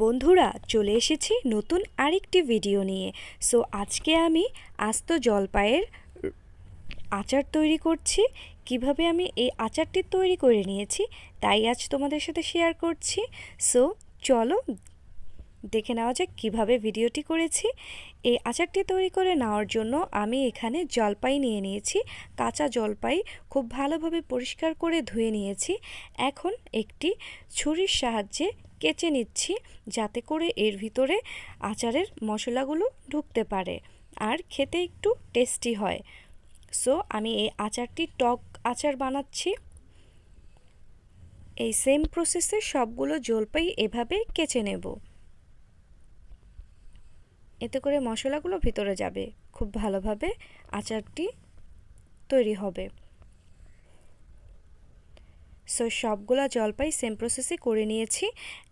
বন্ধুরা, চলে এসেছি নতুন আরেকটি ভিডিও নিয়ে। সো আজকে আমি আস্ত জলপাইয়ের আচার তৈরি করছি। কীভাবে আমি এই আচারটি তৈরি করে নিয়েছি, তাই আজ তোমাদের সাথে শেয়ার করছি। সো চলো দেখে নেওয়া যাক কীভাবে ভিডিওটি করেছি। এই আচারটি তৈরি করে নেওয়ার জন্য আমি এখানে জলপাই নিয়ে নিয়েছি। কাঁচা জলপাই খুব ভালোভাবে পরিষ্কার করে ধুয়ে নিয়েছি। এখন একটি ছুরির সাহায্যে কেচে নিচ্ছি যাতে করে এর ভিতরে আচারের মশলাগুলো ঢুকতে পারে আর খেতে একটু টেস্টি হয়। সো আমি এই আচারটি টক আচার বানাচ্ছি। এই সেম প্রসেসে সবগুলো জলপাই এভাবে কেচে নেব। এতে করে মশলাগুলো ভিতরে যাবে। খুব ভালোভাবে আচারটি তৈরি হবে। সো সবগুলা জলপাই সেম প্রসেসে করে নিয়েছি।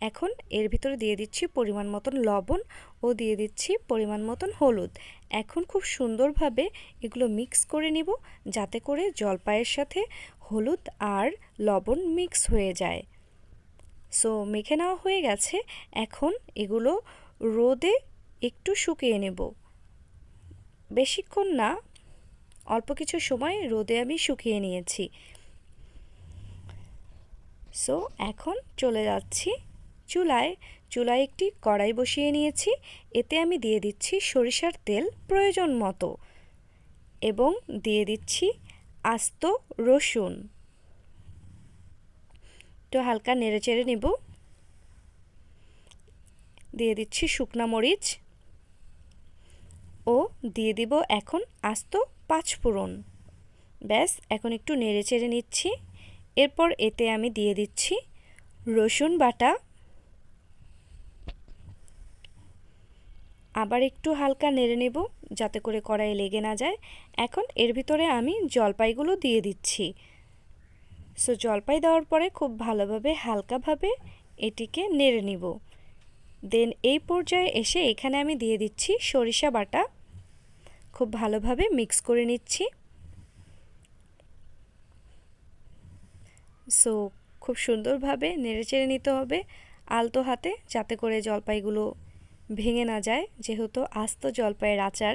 এখন এর ভিতরে দিয়ে দিচ্ছি পরিমাণ মতন লবণ ও দিয়ে দিচ্ছি পরিমাণ মতন হলুদ। এখন খুব সুন্দরভাবে এগুলো মিক্স করে নিব যাতে করে জলপাইয়ের সাথে হলুদ আর লবণ মিক্স হয়ে যায়। সো মেখে নেওয়া হয়ে গেছে। এখন এগুলো রোদে একটু শুকিয়ে নেব। বেশিক্ষণ না, অল্প কিছু সময় রোদে আমি শুকিয়ে নিয়েছি। সো এখন চলে যাচ্ছি চুলায়। চুলায় একটি কড়াই বসিয়ে নিয়েছি। এতে আমি দিয়ে দিচ্ছি সরিষার তেল প্রয়োজন মতো এবং দিয়ে দিচ্ছি আস্ত রসুন। তো হালকা নেড়ে চেড়ে নেব। দিয়ে দিচ্ছি শুকনা মরিচ ও দিয়ে দিব এখন আস্ত পাঁচফোড়ন। ব্যাস, এখন একটু নেড়ে চেড়ে নিচ্ছি। এরপর এতে আমি দিয়ে দিচ্ছি রসুন বাটা। আবার একটু হালকা নেড়ে নেব যাতে করে কড়াই লেগে না যায়। এখন এর ভিতরে আমি জলপাইগুলো দিয়ে দিচ্ছি। সো জলপাই দেওয়ার পরে খুব ভালোভাবে হালকাভাবে এটিকে নেড়ে নিব। দেন এই পর্যায়ে এসে এখানে আমি দিয়ে দিচ্ছি সরিষা বাটা। খুব ভালোভাবে মিক্স করে নিচ্ছি। সো খুব সুন্দরভাবে নেড়েচেড়ে নিতে হবে আলতো হাতে যাতে করে জলপাইগুলো ভেঙে না যায়, যেহেতু আস্ত জলপাইয়ের আচার।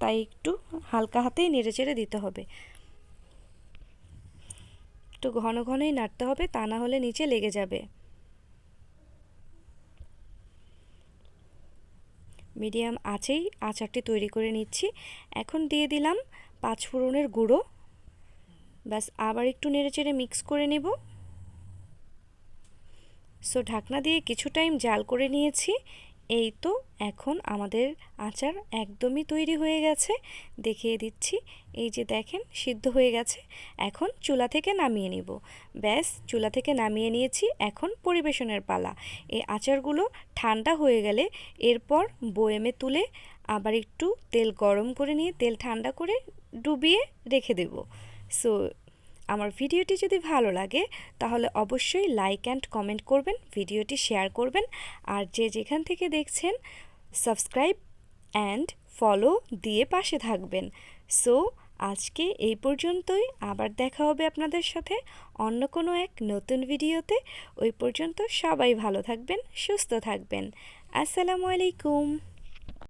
তাই একটু হালকা হাতেই নেড়েচেড়ে দিতে হবে। একটু ঘন ঘনই নাড়তে হবে, তা না হলে নিচে লেগে যাবে। মিডিয়াম আছেই আচারটি তৈরি করে নিচ্ছি। এখন দিয়ে দিলাম পাঁচ ফোড়নের গুঁড়ো। ব্যাস, আবার একটু নেড়েচেড়ে মিক্স করে নেব। সো ঢাকনা দিয়ে কিছু টাইম জাল করে নিয়েছি। এই তো এখন আমাদের আচার একদমই তৈরি হয়ে গেছে। দেখিয়ে দিচ্ছি। এই যে দেখেন, সিদ্ধ হয়ে গেছে। এখন চুলা থেকে নামিয়ে নিব। ব্যাস, চুলা থেকে নামিয়ে নিয়েছি এখন পরিবেশনের পালা। এই আচারগুলো ঠান্ডা হয়ে গেলে এরপর বয়েমে তুলে আবার একটু তেল গরম করে নিয়ে তেল ঠান্ডা করে ডুবিয়ে রেখে দেব। সো, আমার ভিডিওটি যদি ভালো লাগে, তাহলে অবশ্যই লাইক অ্যান্ড কমেন্ট করবেন, ভিডিওটি শেয়ার করবেন, আর যে যেখান থেকে দেখছেন সাবস্ক্রাইব অ্যান্ড ফলো দিয়ে পাশে থাকবেন। সো, আজকে এই পর্যন্তই, আবার দেখা হবে আপনাদের সাথে অন্য কোনো এক নতুন ভিডিওতে। ওই পর্যন্ত সবাই ভালো থাকবেন, সুস্থ থাকবেন। আসসালামু আলাইকুম।